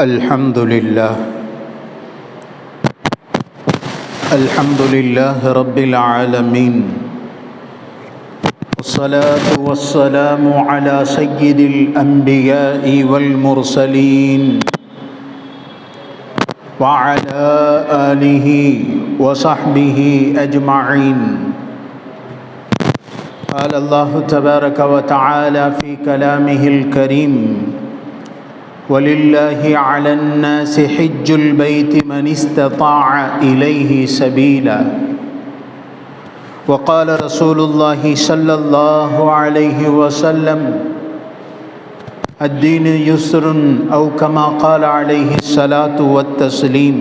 الحمد لله الحمد لله رب العالمين والصلاة والسلام على سيد الأنبياء والمرسلين وعلى آله وصحبه أجمعين. قال الله تبارك وتعالى في كلامه الكريم ولله على الناس حج البيت من استطاع إليه سبيلا وقال رسول الله صلى الله عليه وسلم الدين يسر أو كما قال عليه الصلاة والتسليم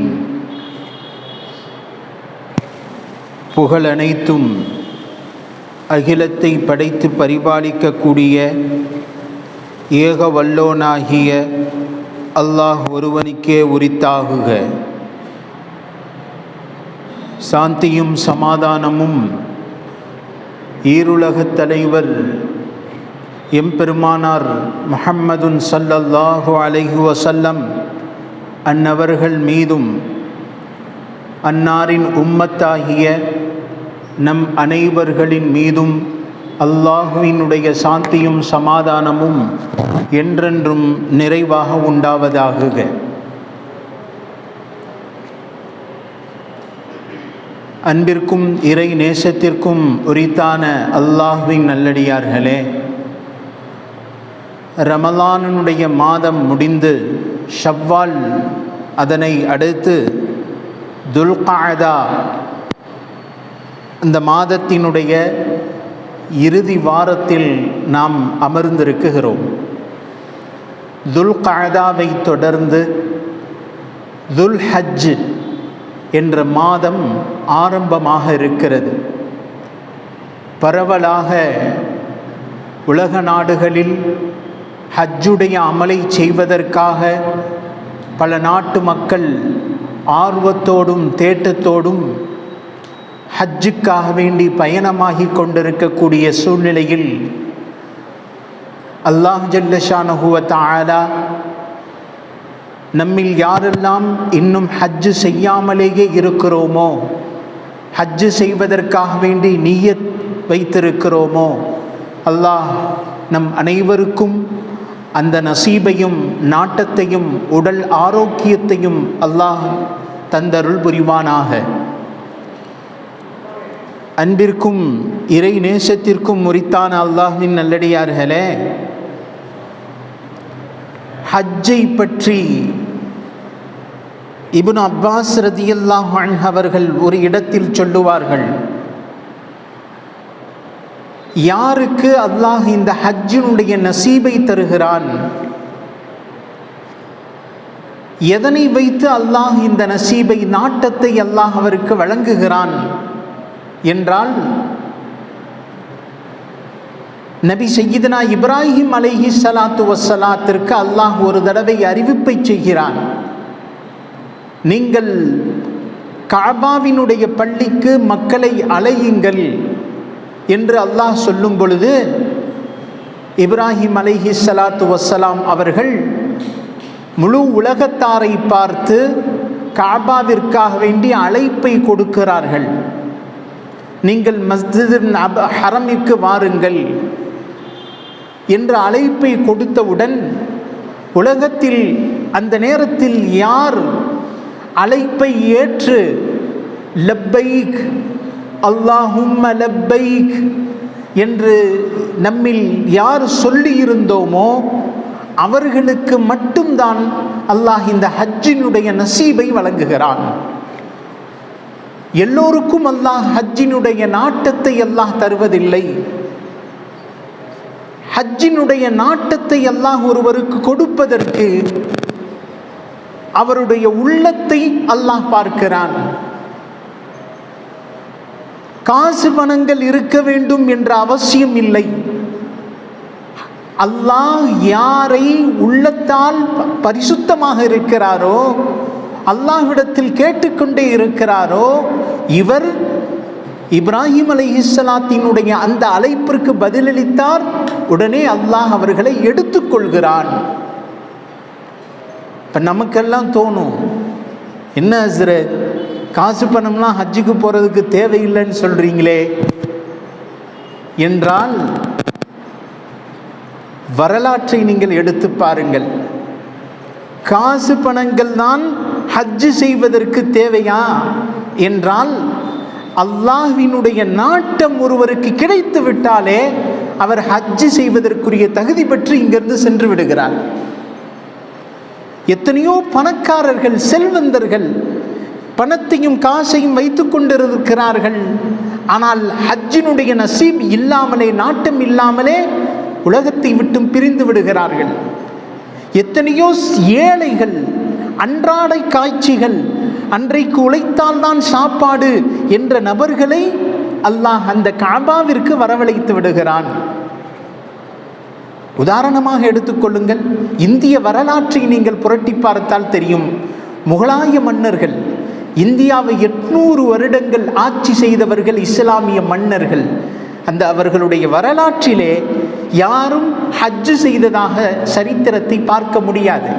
புகழ் அனைத்தும் அகிலத்தை படைத்து பரிபாலிக்கக்கூடிய ஏக வல்லோனாகிய அல்லாஹ் ஒருவனுக்கே உரித்தாகுக. சாந்தியும் சமாதானமும் ஈருலகத் தலைவர் எம்பெருமானார் முஹம்மதுன் சல்லல்லாஹு அலைஹு வசல்லம் அன்னவர்கள் மீதும் அன்னாரின் உம்மத்தாகிய நம் அனைவர்களின் மீதும் அல்லாஹுவினுடைய சாந்தியும் சமாதானமும் என்றென்றும் நிறைவாக உண்டாவதாகுக. அன்பிற்கும் இறை நேசத்திற்கும் உரித்தான அல்லாஹுவின் நல்லடியார்களே ரமலானனுடைய மாதம் முடிந்து ஷவ்வால் அதனை அடுத்து துல்காதா இந்த மாதத்தினுடைய இறுதி வாரத்தில் நாம் அமர்ந்திருக்குகிறோம். துல்காதாவை தொடர்ந்து துல் ஹஜ் என்ற மாதம் ஆரம்பமாக இருக்கிறது. பரவலாக உலக நாடுகளில் ஹஜ்ஜுடைய அமலை செய்வதற்காக பல நாட்டு மக்கள் ஆர்வத்தோடும் தேட்டத்தோடும் ஹஜ்ஜுக்காக வேண்டி பயணமாகி கொண்டிருக்கக்கூடிய சூழ்நிலையில் அல்லாஹ் ஜல்லஷானஹுவத் ஆலா நம்மில் யாரெல்லாம் இன்னும் ஹஜ்ஜு செய்யாமலேயே இருக்கிறோமோ ஹஜ்ஜு செய்வதற்காக வேண்டி நீயத் வைத்திருக்கிறோமோ அல்லாஹ் நம் அனைவருக்கும் அந்த நசீபையும் நாட்டத்தையும் உடல் ஆரோக்கியத்தையும் அல்லாஹ் தந்தருள் புரிவானாக. அன்பிற்கும் இறை நேசத்திற்கும் முறித்தான அல்லாஹின் நல்லடியார்களே ஹஜ்ஜை பற்றி இபுன் அப்பாஸ் ரதியல்லாஹ் அவர்கள் ஒரு இடத்தில் சொல்லுவார்கள் யாருக்கு அல்லாஹ் இந்த ஹஜ்ஜினுடைய நசீபை தருகிறான்? எதனை வைத்து அல்லாஹ் இந்த நசீபை நாட்டத்தை அல்லாஹ் அவருக்கு வழங்குகிறான்? என்றால் நபி செய்யிதனா இப்ராஹிம் அலைஹி சலாத்து வசலாத்திற்கு அல்லாஹ் ஒரு தடவை அறிவிப்பை செய்கிறான். நீங்கள் காபாவினுடைய பள்ளிக்கு மக்களை அலையுங்கள் என்று அல்லாஹ் சொல்லும் பொழுது இப்ராஹிம் அலைஹி சலாத்து வசலாம் அவர்கள் முழு உலகத்தாரை பார்த்து காபாவிற்காக வேண்டி அழைப்பை கொடுக்கிறார்கள். நீங்கள் மஸ்ஜித் ஹரமிற்கு வாருங்கள் என்ற அழைப்பை கொடுத்தவுடன் உலகத்தில் அந்த நேரத்தில் யார் அழைப்பை ஏற்று லப்பைக் அல்லாஹும் லப்பைக் என்று நம்மில் யார் சொல்லியிருந்தோமோ அவர்களுக்கு மட்டும்தான் அல்லாஹ் இந்த ஹஜ்ஜினுடைய நசீபை வழங்குகிறான். எல்லோருக்கும் அல்லாஹ் ஹஜ்ஜினுடைய நாட்டத்தை அல்லாஹ் தருவதில்லை. ஹஜ்ஜினுடைய நாட்டத்தை அல்லாஹ் ஒருவருக்கு கொடுப்பதற்கு அவருடைய உள்ளத்தை அல்லாஹ் பார்க்கிறான். காசு பணங்கள் இருக்க வேண்டும் என்ற அவசியம் இல்லை. அல்லாஹ் யாரை உள்ளத்தால் பரிசுத்தமாக இருக்கிறாரோ அல்லாஹ்விடத்தில் கேட்டுக்கொண்டே இருக்கிறாரோ இவர் இப்ராஹிம் அலை இஸ்லாத்தினுடைய அந்த அழைப்பிற்கு பதிலளித்தார் உடனே அல்லாஹ் அவர்களை எடுத்துக்கொள்கிறான். இப்போ நமக்கெல்லாம் தோணும் என்ன ஹஸ்ரத் காசு பணம்லாம் ஹஜ்ஜுக்கு போகிறதுக்கு தேவையில்லைன்னு சொல்கிறீங்களே என்றால் வரலாற்றை நீங்கள் எடுத்து பாருங்கள். காசு பணங்கள் தான் ஹஜ்ஜு செய்வதற்கு தேவையா? என்றால் அல்லாஹ்வினுடைய நாட்டம் ஒருவருக்கு கிடைத்து விட்டாலே அவர் ஹஜ்ஜு செய்வதற்குரிய தகுதி பெற்று இங்கிருந்து சென்று விடுகிறார். எத்தனையோ பணக்காரர்கள் செல்வந்தர்கள் பணத்தையும் காசையும் வைத்து கொண்டிருக்கிறார்கள். ஆனால் ஹஜ்ஜினுடைய நசீப் இல்லாமலே நாட்டம் இல்லாமலே உலகத்தை விட்டும் பிரிந்து விடுகிறார்கள். எத்தனையோ ஏழைகள் அன்றாடை காய்ச்சிகள் அன்றைக்கு உழைத்தால்தான் சாப்பாடு என்ற நபர்களை அல்லாஹ் அந்த காபாவிற்கு வரவழைத்து விடுகிறான். உதாரணமாக எடுத்துக்கொள்ளுங்கள் இந்திய வரலாற்றை நீங்கள் புரட்டி பார்த்தால் தெரியும். முகலாய மன்னர்கள் இந்தியாவை எட்நூறு வருடங்கள் ஆட்சி செய்தவர்கள் இஸ்லாமிய மன்னர்கள். அந்த அவர்களுடைய வரலாற்றிலே யாரும் ஹஜ்ஜு செய்ததாக சரித்திரத்தை பார்க்க முடியாது.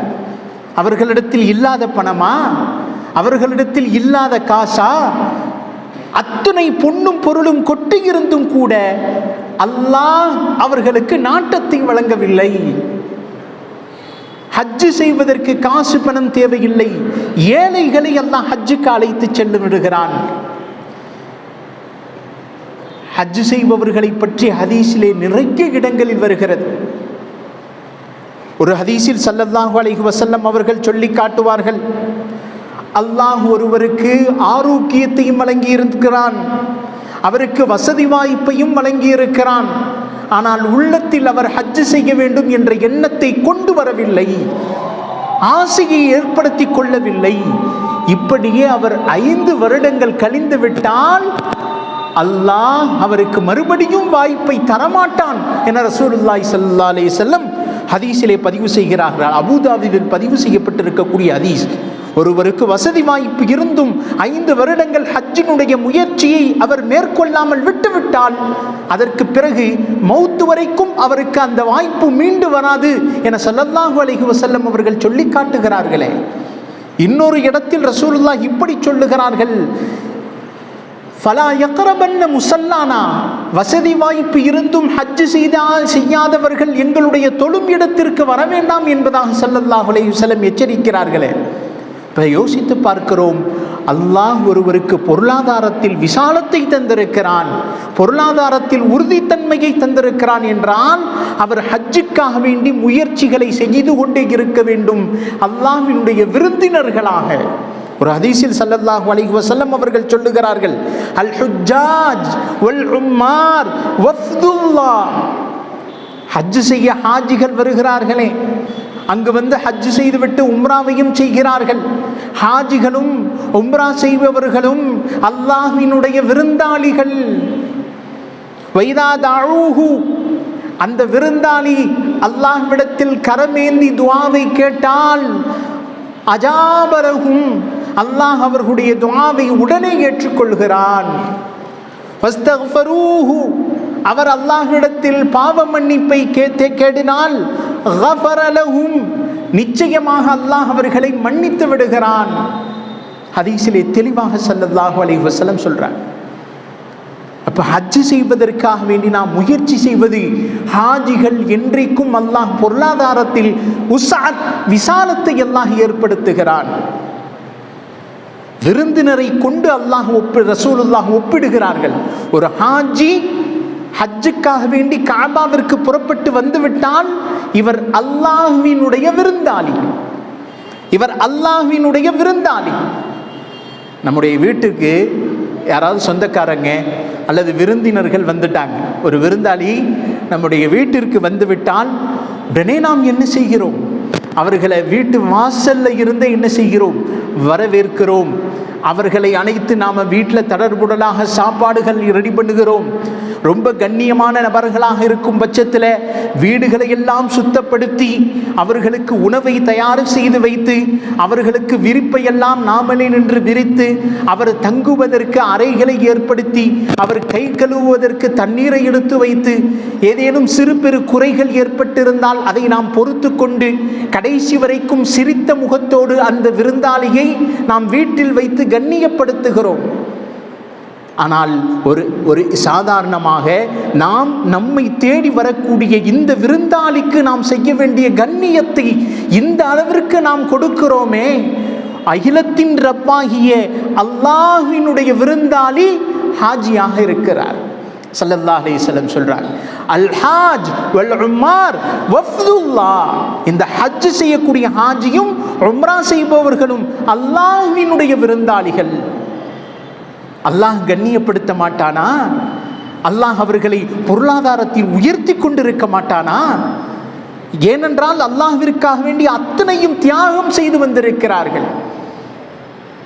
அவர்களிடத்தில் இல்லாத பணமா? அவர்களிடத்தில் இல்லாத காசா? அத்துணை பொண்ணும் பொருளும் கொட்டியிருந்தும் கூட அல்லாஹ் அவர்களுக்கு நாட்டத்தை வழங்கவில்லை. ஹஜ்ஜு செய்வதற்கு காசு பணம் தேவையில்லை. ஏழைகளை அல்லாஹ் ஹஜ்ஜுக்கு அழைத்து சென்று விடுகிறான். ஹஜ்ஜு செய்பவர்களை பற்றி ஹதீஸிலே நிறைய இடங்களில் வருகிறது. ஒரு ஹதீஸில் சல்லல்லாஹு அலைஹி வசல்லம் அவர்கள் சொல்லி காட்டுவார்கள். அல்லாஹ் ஒருவருக்கு ஆரோக்கியத்தையும் வழங்கி இருக்கிறான் அவருக்கு வசதி வாய்ப்பையும் வழங்கி இருக்கிறான் ஆனால் உள்ளத்தில் அவர் ஹஜ்ஜு செய்ய வேண்டும் என்ற எண்ணத்தை கொண்டு வரவில்லை. ஆசையை ஏற்படுத்தி கொள்ளவில்லை. இப்படியே அவர் ஐந்து வருடங்கள் கழிந்து விட்டால் அல்லாஹ் அவருக்கு மறுபடியும் வாய்ப்பை தரமாட்டான் என ரசூலுல்லாய் சல்லா அலைஹி செல்லம் ஹதீஸிலே பதிவு செய்கிறார்கள். அபுதாபியில் பதிவு செய்யப்பட்டிருக்கக்கூடிய ஹதீஸ். ஒருவருக்கு வசதி வாய்ப்பு இருந்தும் ஐந்து வருடங்கள் ஹஜ்ஜினுடைய முயற்சியை அவர் மேற்கொள்ளாமல் விட்டுவிட்டால் அதற்கு பிறகு மௌத்து வரைக்கும் அவருக்கு அந்த வாய்ப்பு மீண்டு வராது என ஸல்லல்லாஹு அலைஹி வசல்லம் அவர்கள் சொல்லி காட்டுகிறார்களே. இன்னொரு இடத்தில் ரசூலுல்லா இப்படி சொல்லுகிறார்கள். ஃபலா யக்ரபன்ன முசல்லானா வசதி வாய்ப்பு இருந்தும் ஹஜ்ஜு செய்தால் செய்யாதவர்கள் எங்களுடைய தொழும் இடத்திற்கு வர வேண்டாம் என்பதாக சல்லல்லாஹுலே அலைஹி எச்சரிக்கிறார்களே. இப்போ யோசித்து பார்க்கிறோம். அல்லாஹ் ஒருவருக்கு பொருளாதாரத்தில் விசாலத்தை தந்திருக்கிறான். பொருளாதாரத்தில் உறுதித்தன்மையை தந்திருக்கிறான் என்றால் அவர் ஹஜ்ஜுக்காக வேண்டி முயற்சிகளை செய்து கொண்டே இருக்க வேண்டும். அல்லாஹினுடைய விருந்தினர்களாக. ஒரு ஹதீஸில் சல்லல்லாஹு அலைஹி வஸல்லம் அவர்கள் சொல்லுகிறார்கள் அல் ஹுஜ்ஜாஜ் வல் உம்மார் வஃதுல்லா ஹஜ் செய்ய ஹாஜிகள் வருகிறார்களே அங்கு வந்து ஹஜ் செய்துவிட்டு உம்ராவையும் செய்கிறார்கள். ஹாஜிகளும் உம்ரா செய்பவர்களும் அல்லாஹ்வினுடைய விருந்தாளிகள். வைதாதாழூஹு அந்த விருந்தாளி அல்லாஹ்விடத்தில் கரமேந்தி துவாவை கேட்டால் அஜாபரகும் அல்லாஹ் அவர்களுடைய துவாவை உடனே ஏற்றுக்கொள்கிறான். அவர் அல்லாஹிடத்தில் பாவ மன்னிப்பை கேத்தே கேடினால் நிச்சயமாக அல்லாஹ் அவர்களை மன்னித்து விடுகிறான். ஹதீஸிலே தெளிவாக ஸல்லல்லாஹு அலைஹி வசலம் சொல்றார். அப்ப ஹஜ்ஜு செய்வதற்காக வேண்டி நாம் முயற்சி செய்வது ஹாஜிகள் என்றைக்கும் அல்லாஹ் பொருளாதாரத்தில் உசாத் விசாலத்தை அல்லாஹ் ஏற்படுத்துகிறான். விருந்தினரை கொண்டு அல்லாஹ் ஒப்பி ரசூலுல்லாஹ் ஒப்பிடுகிறார்கள். ஒரு ஹாஜி ஹஜ்ஜுக்காக வேண்டி காபாவிற்கு புறப்பட்டு வந்துவிட்டால் இவர் அல்லாஹுவினுடைய விருந்தாளி. இவர் அல்லாஹுவினுடைய விருந்தாளி. நம்முடைய வீட்டுக்கு யாராவது சொந்தக்காரங்க அல்லது விருந்தினர்கள் வந்துட்டாங்க. ஒரு விருந்தாளி நம்முடைய வீட்டிற்கு வந்துவிட்டால் உடனே நாம் என்ன செய்கிறோம்? அவர்களை வீட்டு வாசல்ல இருந்தே என்ன செய்கிறோம்? வரவேற்கிறோம். அவர்களை அனைத்து நாம் வீட்டில் தடர்புடலாக சாப்பாடுகள் ரெடி பண்ணுகிறோம். ரொம்ப கண்ணியமான நபர்களாக இருக்கும் பட்சத்தில் வீடுகளை எல்லாம் சுத்தப்படுத்தி அவர்களுக்கு உணவை தயார் செய்து வைத்து அவர்களுக்கு விரிப்பை எல்லாம் நாமளே நின்று விரித்து அவர் தங்குவதற்கு அறைகளை ஏற்படுத்தி அவர் கை கழுவுவதற்கு தண்ணீரை எடுத்து வைத்து ஏதேனும் சிறு பெரு குறைகள் ஏற்பட்டிருந்தால் அதை நாம் பொறுத்து கொண்டு கடைசி வரைக்கும் சிரித்த முகத்தோடு அந்த விருந்தாளியை நாம் வீட்டில் வைத்து கண்ணியப்படுத்துகிறோம். ஆனால் ஒரு ஒரு சாதாரணமாக நாம் நம்மை தேடி வரக்கூடிய இந்த விருந்தாளிக்கு நாம் செய்ய வேண்டிய கண்ணியத்தை இந்த அளவிற்கு நாம் கொடுக்கிறோமே. அகிலத்தின் ரப்பாகிய அல்லாஹினுடைய விருந்தாளி ஹாஜியாக இருக்கிறார். சல்லல்லாஹ் அலைஹிஸ்ஸலாம் சொல்கிறார் அல் ஹாஜ் வல் உமார் வஃதுல்லா இந்த ஹஜ் செய்யக்கூடிய ஹாஜியும் உம்ரா செய்பவர்களும் அல்லாஹ்வினுடைய விருந்தாளிகள். அல்லாஹ் கண்ணியப்படுத்த மாட்டானா? அல்லாஹ் அவர்களை பொருளாதாரத்தில் உயர்த்தி கொண்டிருக்க மாட்டானா? ஏனென்றால் அல்லாஹ்விற்காக வேண்டி அத்தனையும் தியாகம் செய்து வந்திருக்கிறார்கள்.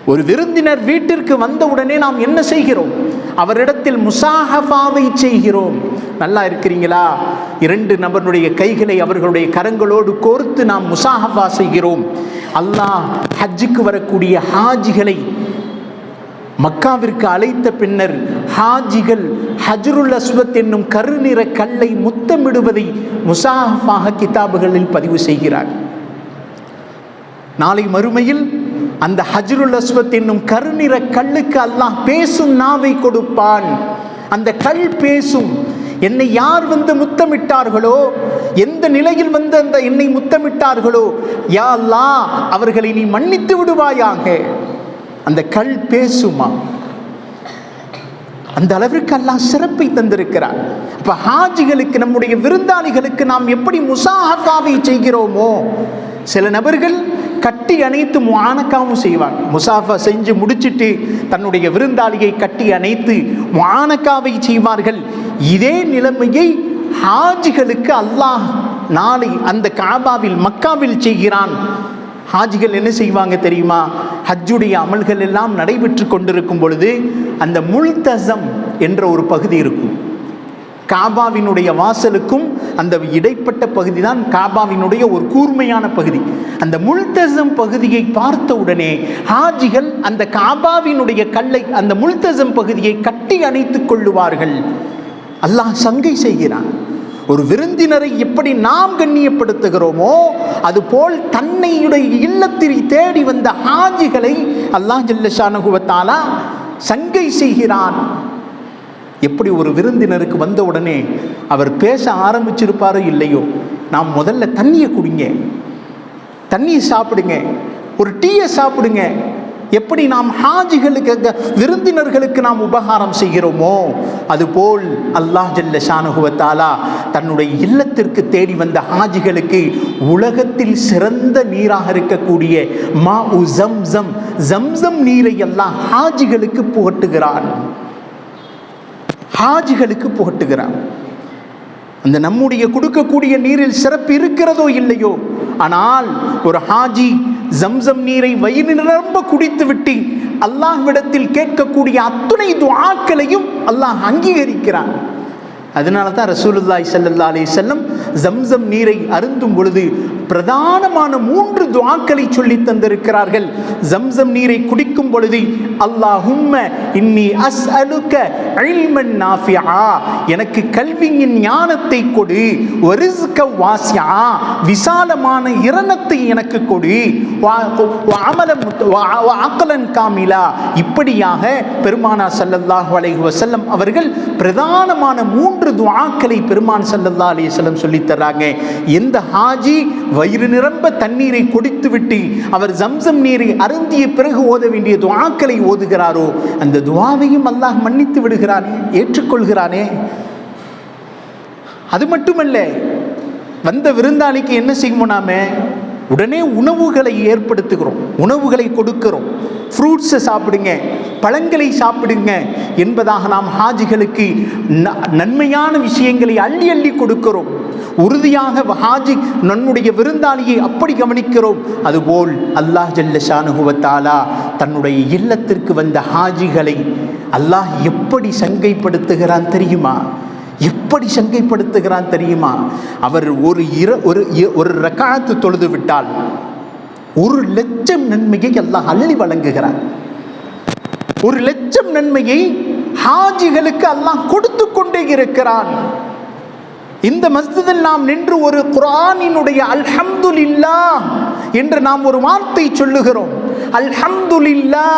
ஒரு விருந்தினர் வீட்டிற்கு வந்தவுடனே நாம் என்ன செய்கிறோம்? அவரிடத்தில் முசாஹபாவை செய்கிறோம். நல்லா இருக்கிறீங்களா? இரண்டு நபருடைய கைகளை அவர்களுடைய கரங்களோடு கோர்த்து நாம் முசாஹபா செய்கிறோம். அல்லாஹ் ஹஜ்ஜுக்கு வரக்கூடிய ஹாஜிகளை மக்காவிற்கு அழைத்த பின்னர் ஹாஜிகள் ஹஜ்ருல் அஸ்வத் என்னும் கருநிற கல்லை முத்தமிடுவதை முசாஹபாக கிதாபுகளில் பதிவு செய்கிறார். நாளை மறுமையில் அந்த ஹஜ்ருல் அஸ்வத் என்னும் கருநிற கல்லுக்கு அல்லாஹ் பேசும் நாவை கொடுப்பான். அந்த கல் பேசும். என்னை யார் வந்து முத்தமிட்டார்களோ எந்த நிலையில் வந்து அந்த என்னை முத்தமிட்டார்களோ யா அல்லா அவர்களை நீ மன்னித்து விடுவாயாக. அந்த கல் பேசுமா? அந்த அளவிற்கு அல்லாஹ் சிறப்பை தந்திருக்கிறார். இப்போ ஹாஜிகளுக்கு நம்முடைய விருந்தாளிகளுக்கு நாம் எப்படி முசாஹாவை செய்கிறோமோ சில நபர்கள் கட்டி அணைத்து முஆனக்காவும் செய்வாங்க. முசாஃபா செஞ்சு முடிச்சிட்டு தன்னுடைய விருந்தாளியை கட்டி அணைத்து முஆனக்காவை செய்வார்கள். இதே நிலைமையை ஹாஜிகளுக்கு அல்லாஹ் நாளை அந்த காபாவில் மக்காவில் செய்கிறான். ஹாஜிகள் என்ன செய்வாங்க தெரியுமா? ஹஜ்ஜுடைய அமல்கள் எல்லாம் நடைபெற்று கொண்டிருக்கும் பொழுது அந்த முல்தசம் என்ற ஒரு பகுதி இருக்கும். காபாவினுடைய வாசலுக்கும் அந்த இடைப்பட்ட பகுதி தான் காபாவினுடைய ஒரு கூர்மையான பகுதி. அந்த முல்தசம் பகுதியை பார்த்த உடனே ஹாஜிகள் அந்த காபாவினுடைய கல்லை அந்த முல்தசம் பகுதியை கட்டி அணைத்துக் கொள்ளுவார்கள். அல்லாஹ் சங்கை செய்கிறான். ஒரு விருந்தினரை எப்படி நாம் கண்ணியப்படுத்துகிறோமோ அதுபோல் தன்னையுடைய இல்லத்தில் தேடி வந்த ஹாஜிகளை அல்லாஹ் ஜல்லஷானுகுவத்தாலா சங்கை செய்கிறான். எப்படி ஒரு விருந்தினருக்கு வந்த உடனே அவர் பேச ஆரம்பிச்சிருப்பாரோ இல்லையோ நாம் முதல்ல தண்ணியை குடிங்க. தண்ணியை சாப்பிடுங்க. ஒரு டீயை சாப்பிடுங்க. எப்படி நாம் ஹாஜிகளுக்கு அந்த விருந்தினர்களுக்கு நாம் உபகாரம் செய்கிறோமோ அதுபோல் அல்லாஹ் ஜல்ல ஷானுகுவத்தாலா தன்னுடைய இல்லத்திற்கு தேடி வந்த ஹாஜிகளுக்கு உலகத்தில் சிறந்த நீராக இருக்கக்கூடிய மா உ ஜம்சம் ஜம்சம் நீரை எல்லாம் ஹாஜிகளுக்கு புகட்டுகிறான். ஹாஜிகளுக்கு புகட்டுகிறான். அந்த நம்முடைய கொடுக்கக்கூடிய நீரில் சிறப்பு இருக்கிறதோ இல்லையோ ஆனால் ஒரு ஹாஜி ஜம்சம் நீரை வயிறு நிரம்ப குடித்து விட்டு அல்லாஹ்விடத்தில் கேட்கக்கூடிய அத்துணை துவாக்களையும் அல்லாஹ் அங்கீகரிக்கிறான். அதனால தான் ரசூலுல்லாய் ஸல்லல்லாஹு அலி செல்லம் ஜம்சம் நீரை அருந்தும் பொழுது பிரதானமான மூன்று துவாக்களை சொல்லி தந்திருக்கிறார்கள். ஜம்சம் நீரை குடிக்கும் பொழுது அல்லாஹும்ம இன்னி அஸ்அலுக இல்மன் நாஃபியா எனக்கு கல்வியின் ஞானத்தை கொடு வரிஸ்க வாசியா விசாலமான இரணத்தை எனக்கு கொடு வா- அமலம் வ- காமிலா. இப்படியாக பெருமானா சல்லல்லாஹு அலைஹி வசல்லம் அவர்கள் பிரதானமான மூன்று துவாக்களை பெருமான் சல்லல்லா அலி வஸல்லம் சொல்லித் தர்றாங்க. எந்த ஹாஜி வயிறு நிரம்ப தண்ணீரை குடித்துவிட்டு அவர் ஜம்சம் நீரை அருந்திய பிறகு ஓத வேண்டிய துவாக்களை ஓதுகிறாரோ அந்த துவாவையும் அல்லாஹ் மன்னித்து விடுகிறானே ஏற்றுக்கொள்கிறானே. அது மட்டுமல்ல வந்த விருந்தாளிக்கு என்ன செய்வோம் நாம? உடனே உணவுகளை ஏற்படுத்துகிறோம் உணவுகளை கொடுக்கிறோம். ஃப்ரூட்ஸை சாப்பிடுங்க பழங்களை சாப்பிடுங்க என்பதாக நாம் ஹாஜிகளுக்கு ந- நன்மையான விஷயங்களை அள்ளி அள்ளி கொடுக்கிறோம். உறுதியாக ஹாஜி நம்முடைய விருந்தாளியை அப்படி கவனிக்கிறோம். அதுபோல் அல்லாஹ் ஜல்லஷானுகுவத்தாலா தன்னுடைய இல்லத்திற்கு வந்த ஹாஜிகளை அல்லாஹ் எப்படி சங்கைப்படுத்துகிறான் தெரியுமா? எப்படி சங்கைப்படுத்துகிறான் தெரியுமா? அவர் ஒரு இர ஒரு இ- ஒரு ரக்காத்து தொழுது விட்டால் ஒரு லட்சம் நன்மையை அல்லாஹ் அள்ளி வழங்குகிறார் ஒரு லட்சம் நன்மையை ஹாஜிகளுக்கு அல்லாஹ் கொடுத்து கொண்டே இருக்கிறான். இந்த மஸ்ஜிதில் நாம் நின்று ஒரு குரானினுடைய அல்ஹம்துலில்லா என்று நாம் ஒரு வார்த்தை சொல்லுகிறோம். அல்ஹம்துலில்லா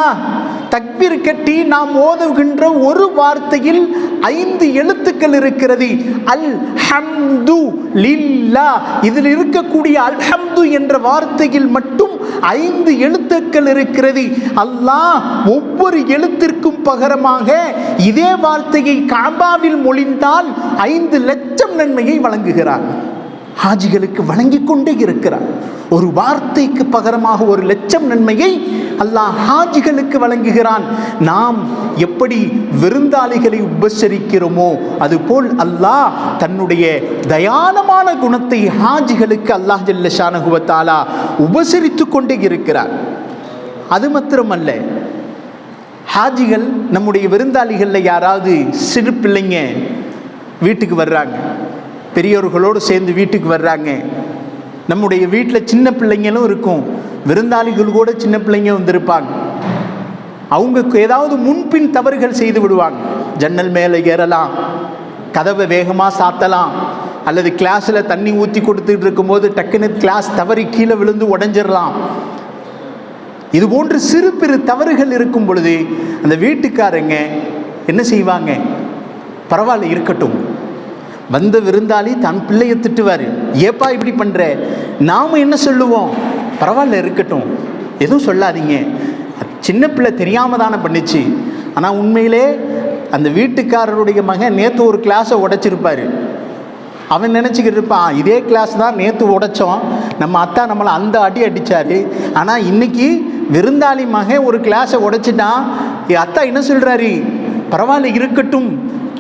தக்பீர் கட்டி நாம் ஓதுகின்ற ஒரு வார்த்தையில் ஐந்து எழுத்துக்கள் இருக்கிறது. அல் ஹம்து லில்லா இதில் இருக்கக்கூடிய அல்ஹம்து என்ற வார்த்தையில் மட்டும் ஐந்து எழுத்துக்கள் இருக்கிறது. அல்லாஹ் ஒவ்வொரு எழுத்திற்கும் பகரமாக இதே வார்த்தையை காபாவில் மொழிந்தால் ஐந்து லட்சம் நன்மையை வழங்குகிறார். ஹாஜிகளுக்கு வழங்கிக் கொண்டே இருக்கிறார். ஒரு வார்த்தைக்கு பகரமாக ஒரு லட்சம் நன்மையை அல்லாஹ் ஹாஜிகளுக்கு வழங்குகிறான். நாம் எப்படி விருந்தாளிகளை உபசரிக்கிறோமோ அதுபோல் அல்லாஹ் தன்னுடைய தயானமான குணத்தை ஹாஜிகளுக்கு அல்லாஹ் ஜல்ல ஷானகுவத்தாலா உபசரித்து கொண்டே இருக்கிறார். அது மாத்திரமல்ல ஹாஜிகள் நம்முடைய விருந்தாளிகளில் யாராவது சிறு பிள்ளைங்க வீட்டுக்கு வர்றாங்க. பெரியவர்களோடு சேர்ந்து வீட்டுக்கு வர்றாங்க. நம்முடைய வீட்டில் சின்ன பிள்ளைங்களும் இருக்கும். விருந்தாளிகள் கூட சின்ன பிள்ளைங்க வந்திருப்பாங்க. அவங்க ஏதாவது முன்பின் தவறுகள் செய்து விடுவாங்க. ஜன்னல் மேலே ஏறலாம். கதவை வேகமாக சாத்தலாம். அல்லது கிளாஸில் தண்ணி ஊற்றி கொடுத்துட்டு இருக்கும்போது டக்குன்னு கிளாஸ் தவறி கீழே விழுந்து உடஞ்சிடலாம். இது போன்று சிறு பெரு தவறுகள் இருக்கும் பொழுது அந்த வீட்டுக்காரங்க என்ன செய்வாங்க? பரவாயில்ல இருக்கட்டும். வந்த விருந்தாளி தன் பிள்ளையை திட்டுவார். ஏப்பா இப்படி பண்ணுற நாம் என்ன சொல்லுவோம்? பரவாயில்ல இருக்கட்டும். எதுவும் சொல்லாதீங்க. சின்ன பிள்ளை தெரியாமல் தானே பண்ணிச்சு. ஆனால் உண்மையிலே அந்த வீட்டுக்காரருடைய மகன் நேற்று ஒரு கிளாஸை உடைச்சிருப்பார். அவன் நினச்சிக்கிட்டு இருப்பான் இதே கிளாஸ் தான் நேற்று உடைச்சோம். நம்ம அத்தா நம்மளை அந்த அடி அடித்தார் ஆனால் இன்னைக்கு விருந்தாளி மகன் ஒரு கிளாஸை உடைச்சிட்டான். அத்தா என்ன சொல்கிறாரு பரவாயில்ல இருக்கட்டும்.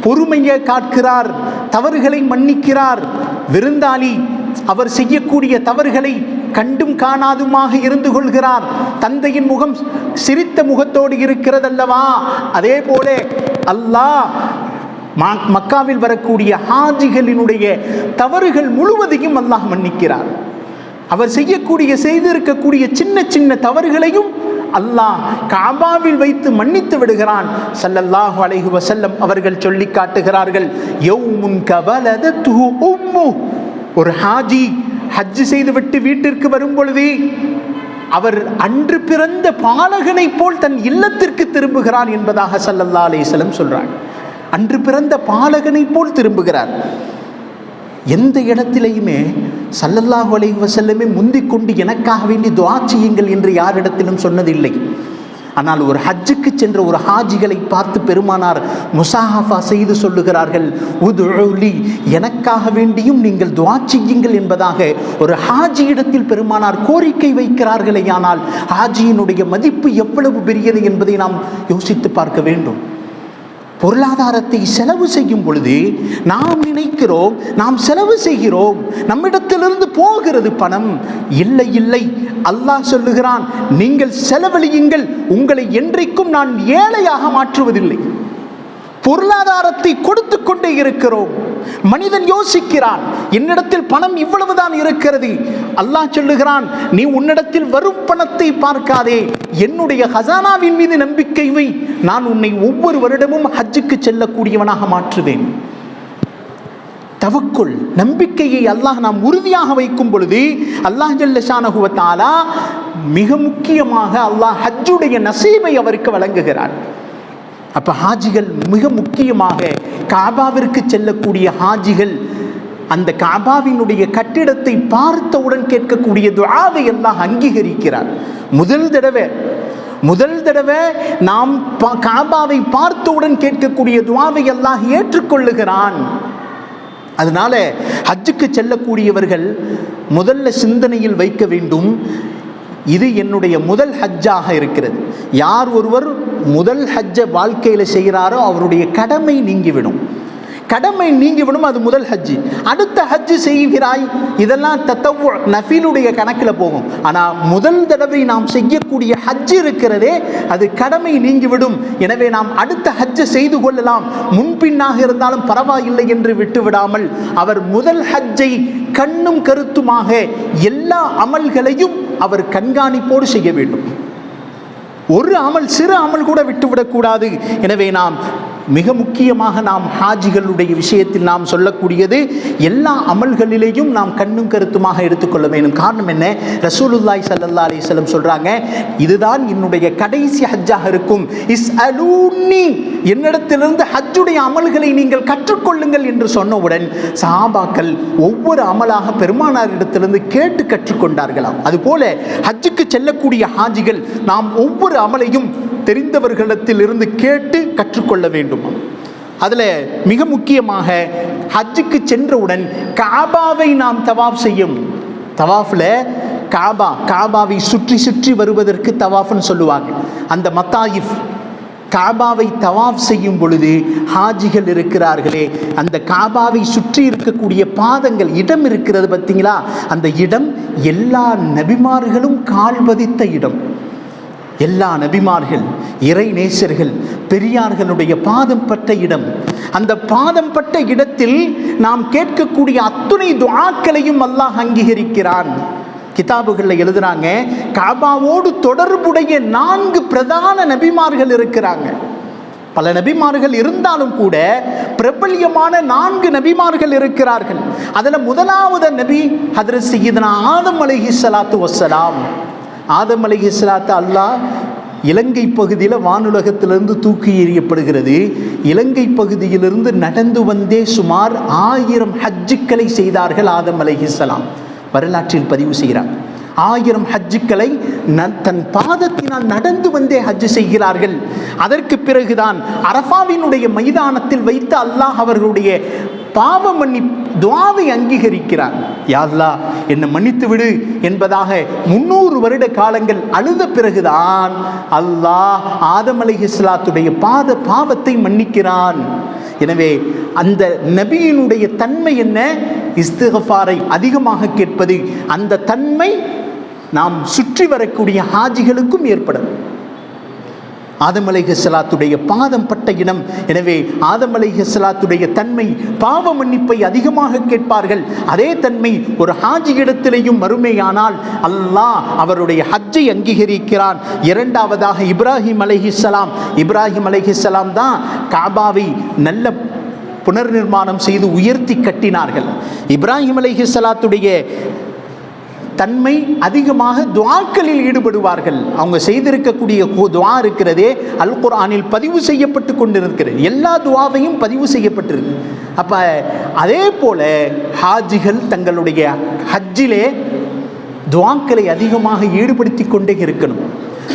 பொறுமையை காட்கிறார் தவறுகளை மன்னிக்கிறார். விருந்தாளி அவர் செய்யக்கூடிய தவறுகளை கண்டும் காணாதுமாக இருந்து கொள்கிறார். தந்தையின் முகம் சிரித்த முகத்தோடு இருக்கிறதல்லவா? அதே போல அல்லாஹ் மக்காவில் வரக்கூடிய ஹாஜிகளினுடைய தவறுகள் முழுவதையும் அல்லாஹ் மன்னிக்கிறார். அவர் செய்யக்கூடிய செய்திருக்கக்கூடிய சின்ன சின்ன தவறுகளையும் அல்லாஹ் காபாவில் வைத்து மன்னித்து விடுகிறான். சல்லல்லாஹு அலைஹு வசல்லம் அவர்கள் சொல்லி காட்டுகிறார்கள் யௌமுன் கவலதத்துஹு உம்மு. ஒரு ஹாஜி ஹஜ் செய்துவிட்டு வீட்டிற்கு வரும் பொழுதே அவர் அன்று பிறந்த பாலகனைப் போல் தன் இல்லத்திற்கு திரும்புகிறார் என்பதாக சல்லல்லா அலைஹி வஸல்லம் அன்று பிறந்த பாலகனைப் போல் திரும்புகிறார். எந்த இடத்திலையுமே சல்லல்லாஹு அலைஹி வசல்லமே முந்திக் கொண்டு எனக்காக வேண்டி துவா செய்யுங்கள் என்று யாரிடத்திலும் சொன்னதில்லை. ஆனால் ஒரு ஹஜ்ஜுக்கு சென்ற ஒரு ஹாஜிகளை பார்த்து பெருமானார் முசாஹாஃபா செய்து சொல்லுகிறார்கள் உதுலி எனக்காக வேண்டியும் நீங்கள் துவா செய்யுங்கள் என்பதாக ஒரு ஹாஜியிடத்தில் பெருமானார் கோரிக்கை வைக்கிறார்களே ஆனால் ஹாஜியினுடைய மதிப்பு எவ்வளவு பெரியது என்பதை நாம் யோசித்து பார்க்க வேண்டும். பொருளாதாரத்தை செலவு செய்யும் பொழுது நாம் நினைக்கிறோம் நாம் செலவு செய்கிறோம் நம்மிடத்திலிருந்து போகிறது பணம். இல்லை இல்லை. அல்லாஹ் சொல்லுகிறான் நீங்கள் செலவழியுங்கள் உங்களை என்றைக்கும் நான் ஏழையாக மாற்றுவதில்லை. பொருளாதாரத்தை கொடுத்து கொண்டே இருக்கிறோம். மனிதன் யோசிக்கிறான் என்னிடத்தில் பணம் இவ்வளவுதான் இருக்கிறது. அல்லாஹ் சொல்லுகிறான் நீ உன்னிடத்தில் வரும் பணத்தை பார்க்காதே. என்னுடைய ஹசானாவின் மீது நம்பிக்கை வை. நான் உன்னை ஒவ்வொரு வருடமும் ஹஜ்ஜுக்கு செல்லக்கூடியவனாக மாற்றுவேன். தவக்குள் நம்பிக்கையை அல்லாஹ் நாம் உறுதியாக வைக்கும் பொழுது அல்லாஹ் ஜல்ல மிக முக்கியமாக அல்லாஹ் ஹஜ்ஜுடைய நசீமை அவருக்கு வழங்குகிறான் அப்ப ஹாஜிகள் மிக முக்கியமாக காபாவிற்கு செல்லக்கூடிய ஹாஜிகள் அந்த காபாவினுடைய கட்டிடத்தை பார்த்தவுடன் கேட்கக்கூடிய துஆவை எல்லாம் அங்கீகரிக்கிறார். முதல் தடவை முதல் தடவை நாம் பா- காபாவை பார்த்தவுடன் கேட்கக்கூடிய துவாவை எல்லாம் ஏற்றுக்கொள்ளுகிறான். அதனால ஹஜ்ஜுக்கு செல்லக்கூடியவர்கள் முதல்ல சிந்தனையில் வைக்க வேண்டும். இது என்னுடைய முதல் ஹஜ்ஜாக இருக்கிறது. யார் ஒருவர் முதல் ஹஜ்ஜை வாழ்க்கையில் செய்கிறாரோ அவருடைய கடமை நீங்கிவிடும். கடமை நீங்கிவிடும் அது முதல் ஹஜ்ஜி. அடுத்த ஹஜ்ஜு செய்கிறாய் இதெல்லாம் தத்தவு நஃபீலுடைய கணக்கில் போகும். ஆனால் முதல் தடவை நாம் செய்யக்கூடிய ஹஜ்ஜு இருக்கிறதே அது கடமை நீங்கிவிடும். எனவே நாம் அடுத்த ஹஜ்ஜை செய்து கொள்ளலாம். முன்பின்னாக இருந்தாலும் பரவாயில்லை என்று விட்டுவிடாமல் அவர் முதல் ஹஜ்ஜை கண்ணும் கருத்துமாக எல்லா அமல்களையும் அவர் கண்காணிப்போடு செய்ய வேண்டும். ஒரு அமல் சிறு அமல் கூட விட்டுவிடக்கூடாது. எனவே நாம் மிக முக்கியமாக நாம் ஹாஜிகளுடைய விஷயத்தில் நாம் சொல்லக்கூடியது எல்லா அமல்களிலேயும் நாம் கண்ணும் கருத்துமாக எடுத்துக்கொள்ள வேண்டும். காரணம் என்ன? ரசூலுல்லாய் சல்லல்லா அலிஸ்லம் சொல்கிறாங்க இதுதான் என்னுடைய கடைசி ஹஜ்ஜாக இருக்கும். இஸ் அலூனி என்னிடத்திலிருந்து ஹஜ்ஜுடைய அமல்களை நீங்கள் கற்றுக்கொள்ளுங்கள் என்று சொன்னவுடன் சாபாக்கள் ஒவ்வொரு அமலாக பெருமானாரிடத்திலிருந்து கேட்டு கற்றுக்கொண்டார்களாம். அதுபோல ஹஜ்ஜுக்கு செல்லக்கூடிய ஹாஜிகள் நாம் ஒவ்வொரு அமலையும் தெரிந்தவர்களிடத்தில் இருந்து கேட்டு கற்றுக்கொள்ள வேண்டும். அதில் மிக முக்கியமாக ஹஜ்ஜுக்கு சென்றவுடன் காபாவை நாம் தவாப் செய்யும். தவாஃபில் காபா காபாவை சுற்றி சுற்றி வருவதற்கு தவாஃப்னு சொல்லுவாங்க. அந்த மத்தாயிஃப் காபாவை தவாஃப் செய்யும் பொழுது ஹாஜிகள் இருக்கிறார்களே அந்த காபாவை சுற்றி இருக்கக்கூடிய பாதங்கள் இடம் இருக்கிறது பார்த்தீங்களா? அந்த இடம் எல்லா நபிமார்களும் கால் பதித்த இடம். எல்லா நபிமார்கள் இறை நேசர்கள் பெரியார்களுடைய பாதம் பட்ட இடம். அந்த பாதம் பட்ட இடத்தில் நாம் கேட்கக்கூடிய அத்துணை துவாக்களையும் அல்லாஹ் அங்கீகரிக்கிறான். கிதாபுகளில் எழுதுறாங்க காபாவோடு தொடர்புடைய நான்கு பிரதான நபிமார்கள் இருக்கிறாங்க. பல நபிமார்கள் இருந்தாலும் கூட பிரபல்யமான நான்கு நபிமார்கள் இருக்கிறார்கள். அதில் முதலாவது நபி ஹதரத் சையீதனா ஆதம் அலைஹி சலாத்து வசலாம் ஆதம் அலைஹி சலாத்து அல்லாஹ் இலங்கை பகுதியில் வானுலகத்திலிருந்து தூக்கி எறியப்படுகிறது. இலங்கை பகுதியிலிருந்து நடந்து வந்தே சுமார் ஆயிரம் ஹஜ்ஜுக்களை செய்தார்கள் ஆதம் அலைஹிஸ்லாம் வரலாற்றில் பதிவு செய்கிறார். ஆயிரம் ஹஜ்ஜுக்களை தன் பாதத்தினால் நடந்து வந்தே ஹஜ் செய்கிறார்கள். அதற்கு பிறகுதான் அரஃபாவினுடைய மைதானத்தில் வைத்து அல்லாஹ் அவர்களுடைய பாவ மன்னி துவாவை அங்கீகரிக்கிறார். யா அல்லாஹ் என்னை மன்னித்து விடு என்பதாக முன்னூறு வருட காலங்கள் அழுத பிறகுதான் அல்லாஹ் ஆதம் அலைஹிஸ்ஸலாத்துடைய பாத பாவத்தை மன்னிக்கிறான். எனவே அந்த நபியினுடைய தன்மை என்ன? இஸ்திகஃபாரை அதிகமாக கேட்பது அந்த தன்மை நாம் சுற்றி வரக்கூடிய ஹாஜிகளுக்கும் ஏற்படும். ஆதம் அலைஹிஸ்ஸலாத்துடைய பாதம் பட்ட இனம் எனவே ஆதம் அலைஹிஸ்ஸலாத்துடைய தன்மை பாவ மன்னிப்பை அதிகமாக கேட்பார்கள். அதே தன்மை ஒரு ஹாஜி இடத்திலேயும் மறுமையானால் அல்லாஹ் அவருடைய ஹஜ்ஜை அங்கீகரிக்கிறான். இரண்டாவதாக இப்ராஹிம் அலைஹிஸ்லாம் இப்ராஹிம் அலைஹிஸ்லாம் தான் காபாவை நல்ல புனர்நிர்மாணம் செய்து உயர்த்தி கட்டினார்கள். இப்ராஹிம் அலைஹிஸ்லாத்துடைய தன்மை அதிகமாக துவாக்களில் ஈடுபடுவார்கள். அவங்க செய்திருக்கக்கூடிய துவா இருக்கிறதே அல் குர்ஆனில் பதிவு செய்யப்பட்டு கொண்டிருக்கிறது. எல்லா துவாவையும் பதிவு செய்யப்பட்டிருக்கு. அப்போ அதே போல ஹாஜிகள் தங்களுடைய ஹஜ்ஜிலே துவாக்களை அதிகமாக ஈடுபடுத்தி கொண்டே இருக்கணும்.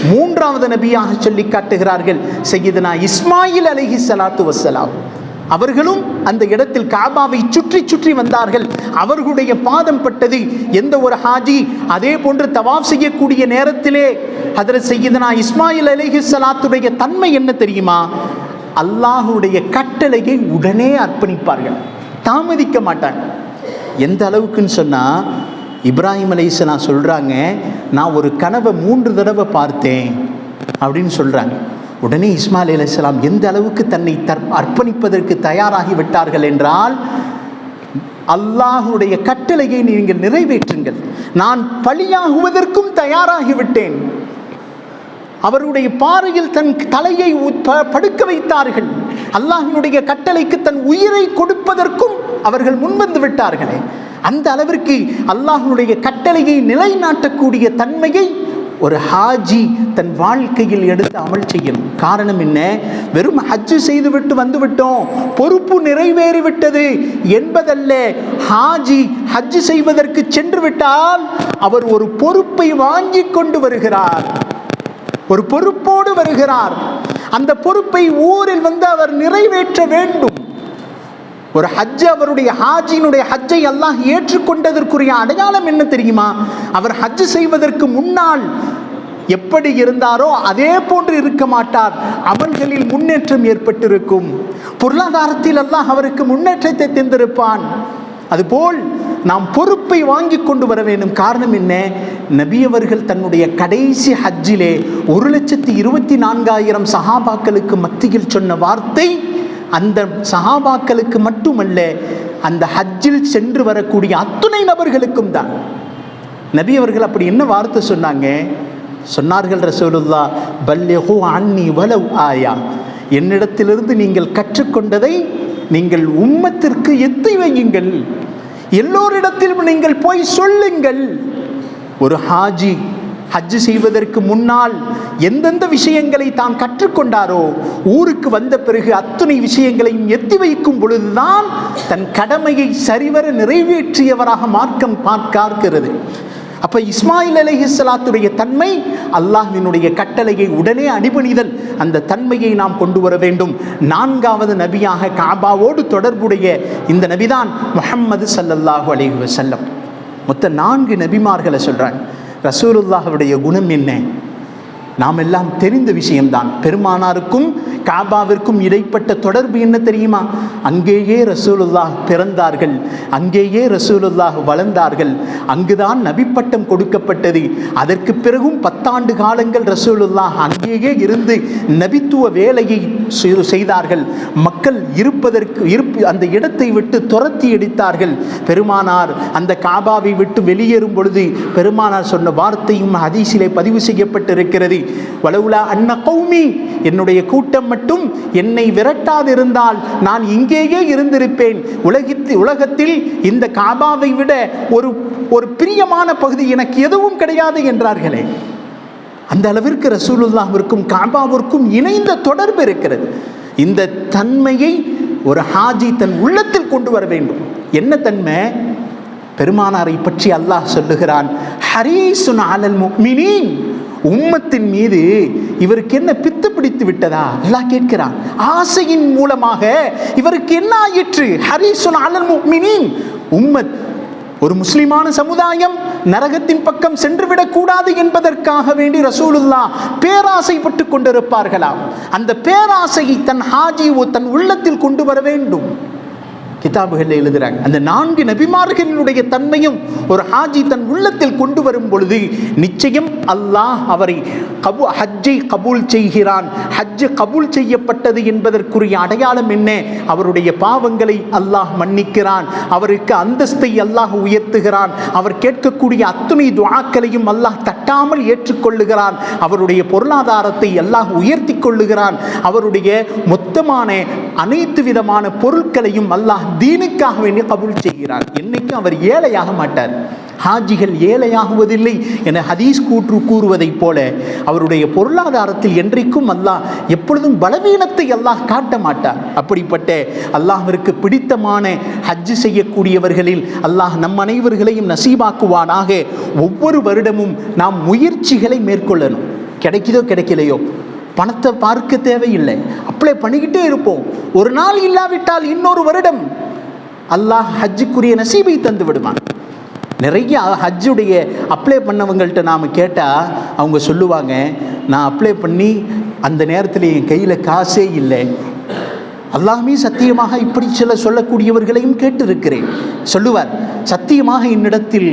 மூன்றாவது நபியாக சொல்லி காட்டுகிறார்கள் செய்யதுனா இஸ்மாயில் அலைஹி சலாத்து வசலாம் அவர்களும் அந்த இடத்தில் காபாவை சுற்றி சுற்றி வந்தார்கள். அவர்களுடைய பாதம் பட்டது எந்த ஒரு ஹாஜி அதே போன்று தவாப் செய்யக்கூடிய நேரத்திலே அதில் சையதுனா இஸ்மாயில் அலிஹி சலாத்துடைய தன்மை என்ன தெரியுமா? அல்லாஹுடைய கட்டளையை உடனே அர்ப்பணிப்பார்கள். தாமதிக்க மாட்டாங்க. எந்த அளவுக்குன்னு சொன்னால் இப்ராஹிம் அலிஸ்லாம் சொல்கிறாங்க நான் ஒரு கனவை மூன்று தடவை பார்த்தேன் அப்படின்னு சொல்கிறாங்க உடனே இஸ்மாயில் அலைஹிஸ்ஸலாம் எந்த அளவுக்கு தன்னை தற் அர்ப்பணிப்பதற்கு தயாராகி விட்டார்கள் என்றால் அல்லாஹுடைய கட்டளையை நீங்கள் நிறைவேற்றுங்கள். நான் பழியாகுவதற்கும் தயாராகிவிட்டேன். அவருடைய பாறையில் தன் தலையை உ- ப- படுக்க வைத்தார்கள். அல்லாஹினுடைய கட்டளைக்கு தன் உயிரை கொடுப்பதற்கும் அவர்கள் முன்வந்து விட்டார்களே. அந்த அளவிற்கு அல்லாஹனுடைய கட்டளையை நிலைநாட்டக்கூடிய தன்மையை ஒரு ஹாஜி தன் வாழ்க்கையில் எடுத்து அமல் செய்யணும் காரணம் என்ன? வெறும் ஹஜ்ஜு செய்துவிட்டு வந்துவிட்டோம். பொறுப்பு நிறைவேறிவிட்டது என்பதல்ல. ஹாஜி ஹஜ்ஜு செய்வதற்கு சென்று விட்டால் அவர் ஒரு பொறுப்பை வாங்கி கொண்டு வருகிறார். ஒரு பொறுப்போடு வருகிறார். அந்த பொறுப்பை ஊரில் வந்து அவர் நிறைவேற்ற வேண்டும். ஒரு ஹஜ் அவருடைய ஹாஜியினுடைய ஹஜ்ஜை அல்லாஹ் ஏற்றுக்கொண்டதற்குரிய அடையாளம் என்ன தெரியுமா? அவர் ஹஜ் செய்வதற்கு முன்னால் எப்படி இருந்தாரோ அதே போன்று இருக்க மாட்டார். அமல்களில் முன்னேற்றம் ஏற்பட்டிருக்கும். பொருளாதாரத்தில் அல்லாஹ் அவருக்கு முன்னேற்றத்தை தந்திருப்பான். அதுபோல் நாம் பொறுப்பை வாங்கி கொண்டு வர வேண்டும். காரணம் என்ன? நபி அவர்கள் தன்னுடைய கடைசி ஹஜ்ஜிலே ஒரு லட்சத்தி இருபத்தி நான்காயிரம் சஹாபாக்களுக்கு மத்தியில் சொன்ன வார்த்தை அந்த சஹாபாக்களுக்கு மட்டுமல்ல அந்த ஹஜ்ஜில் சென்று வரக்கூடிய அத்துணை நபர்களுக்கும் தான். நபி அவர்கள் அப்படி என்ன வார்த்தை சொன்னாங்க? சொன்னார்கள் ரசூலுல்லா பல்யஹு அன்னி வலவ் ஆயா. என்னிடத்திலிருந்து நீங்கள் கற்றுக்கொண்டதை நீங்கள் உம்மத்திற்கு எத்தி வையுங்கள். எல்லோரிடத்திலும் நீங்கள் போய் சொல்லுங்கள். ஒரு ஹாஜி ஹஜ் செய்வதற்கு முன்னால் எந்தெந்த விஷயங்களை தான் கற்றுக்கொண்டாரோ ஊருக்கு வந்த பிறகு அத்துணை விஷயங்களையும் எத்தி வைக்கும் பொழுதுதான் தன் கடமையை சரிவர நிறைவேற்றியவராக மார்க்கம் பார்க்கிறது அப்ப இஸ்மாயில் அலைஹிஸ்ஸலாத்துடைய தன்மை அல்லாஹினுடைய கட்டளையை உடனே அடிபணிதல் அந்த தன்மையை நாம் கொண்டு வர வேண்டும். நான்காவது நபியாக காபாவோடு தொடர்புடைய இந்த நபிதான் முஹம்மது சல்லல்லாஹு அலைஹி வஸல்லம். மொத்த நான்கு நபிமார்களை சொல்றாங்க. ரசூலுல்லாஹுடைய குணம் என்ன? நாம் எல்லாம் தெரிந்த விஷயம்தான். பெருமானாருக்கும் காபாவிற்கும் இடைப்பட்ட தொடர்பு என்ன தெரியுமா? அங்கேயே ரசூலுல்லாஹ் பிறந்தார்கள். அங்கேயே ரசூலுல்லாஹ் வளர்ந்தார்கள். அங்குதான் நபிப்பட்டம் கொடுக்கப்பட்டது. அதற்கு பிறகும் பத்தாண்டு காலங்கள் ரசூலுல்லாஹ் அங்கேயே இருந்து நபித்துவ வேலையை செய்தார்கள். மக்கள் இருப்பதற்கு இருப்பு அந்த இடத்தை விட்டு துரத்தி அடித்தார்கள். பெருமானார் அந்த காபாவை விட்டு வெளியேறும் பொழுது பெருமானார் சொன்ன வார்த்தையும் ஹதீஸிலே பதிவு செய்யப்பட்டிருக்கிறது. வலவுலா அன்ன கௌமி என்னுடைய கூட்டம் மட்டும் என்னை விரட்டாதிருந்தால் நான் இங்கேயே இருந்திருப்பேன். உலகத்தில் உலகத்தில் இந்த காபாவை விட ஒரு ஒரு பிரியமான பகுதி எனக்கு எதுவும் கிடையாது என்றார்களே. அந்த அளவிற்கு ரசூலுல்லாவிற்கும் காபாவிற்கும் இணைந்த தொடர்பு இருக்கிறது. இந்த தன்மையை ஒரு ஹாஜி தன் உள்ளத்தில் கொண்டு வர வேண்டும். என்ன தன்மை? பெருமானாரை பற்றி அல்லாஹ் சொல்லுகிறான் ஹரீசுன் அலல் முக்மினின். உம்மத்தின் மீது இவருக்கு என்ன பித்து பிடித்து விட்டதா? எல்லாம் கேட்கிறான். ஆசையின் மூலமாக இவருக்கு என்ன ஆயிற்று? ஹரிசுன் அலல் உம்மத் ஒரு முஸ்லிமான சமுதாயம் நரகத்தின் பக்கம் சென்று விடக்கூடாது என்பதற்காக வேண்டி ரசூலுல்லா பேராசைப்பட்டு கொண்டிருப்பார்களாம். அந்த பேராசையை தன் ஹாஜி தன் உள்ளத்தில் கொண்டு வர வேண்டும். கிதாபுகளில் எழுதுகிறாங்க அந்த நான்கு நபிமார்களினுடைய தன்மையும் ஒரு ஹாஜி தன் உள்ளத்தில் கொண்டு வரும் பொழுது நிச்சயம் அல்லாஹ் அவரை கபு ஹஜ்ஜை கபூல் செய்கிறான். ஹஜ்ஜு கபூல் செய்யப்பட்டது என்பதற்குரிய அடையாளம் என்ன? அவருடைய பாவங்களை அல்லாஹ் மன்னிக்கிறான். அவருக்கு அந்தஸ்தை அல்லாஹ் உயர்த்துகிறான். அவர் கேட்கக்கூடிய அத்துணை துவாக்களையும் அல்லாஹ் தட்டாமல் ஏற்றுக்கொள்ளுகிறான். அவருடைய பொருளாதாரத்தை அல்லாஹ் உயர்த்தி கொள்ளுகிறான். அவருடைய மொத்தமான அனைத்து விதமான பொருட்களையும் அல்லாஹ் தீனுக்காக வேண்டி கபூல் செய்கிறார். என்னைக்கும் அவர் ஏழையாக மாட்டார். ஹாஜிகள் ஏழையாகுவதில்லை என ஹதீஸ் கூற்று கூறுவதைப் போல அவருடைய பொருளாதாரத்தில் என்றைக்கும் அல்லாஹ் எப்பொழுதும் பலவீனத்தை அல்லாஹ் காட்ட மாட்டார். அப்படிப்பட்ட அல்லாஹிற்கு பிடித்தமான ஹஜ்ஜு செய்யக்கூடியவர்களில் அல்லாஹ் நம் அனைவர்களையும் நசீபாக்குவானாக. ஒவ்வொரு வருடமும் நாம் முயற்சிகளை மேற்கொள்ளணும். கிடைக்குதோ கிடைக்கலையோ? பணத்தை பார்க்க தேவையில்லை. அப்ளை பண்ணிக்கிட்டே இருப்போம். ஒரு நாள் இல்லாவிட்டால் இன்னொரு வருடம் அல்லாஹ் ஹஜ்ஜுக்குரிய நசீபை தந்து விடுவான். நிறைய ஹஜ்ஜுடைய அப்ளை பண்ணவங்கள்ட்ட நாம் கேட்டால் அவங்க சொல்லுவாங்க நான் அப்ளை பண்ணி அந்த நேரத்தில் என் கையில் காசே இல்லை. அல்லாமே சத்தியமாக இப்படி சில சொல்லக்கூடியவர்களையும் கேட்டிருக்கிறேன். சொல்லுவார் சத்தியமாக என்னிடத்தில்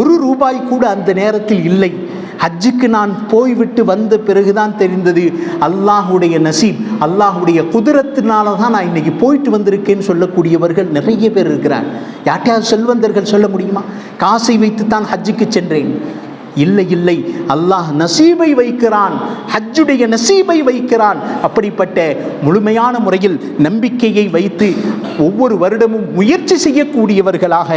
ஒரு ரூபாய் கூட அந்த நேரத்தில் இல்லை. ஹஜ்ஜுக்கு நான் போய்விட்டு வந்த பிறகுதான் தெரிந்தது. அல்லாஹுடைய நசீப் அல்லாஹுடைய குதிரத்தினால தான் நான் இன்னைக்கு போயிட்டு வந்திருக்கேன்னு சொல்லக்கூடியவர்கள் நிறைய பேர் இருக்கிறார் யார்ட்டையாவது செல்வந்தர்கள் சொல்ல முடியுமா? காசை வைத்து தான் ஹஜ்ஜுக்கு சென்றேன். இல்லை இல்லை. அல்லாஹ் நசீபை வைக்கிறான். ஹஜ்ஜுடைய நசீபை வைக்கிறான். அப்படிப்பட்ட முழுமையான முறையில் நம்பிக்கையை வைத்து ஒவ்வொரு வருடமும் முயற்சி செய்யக்கூடியவர்களாக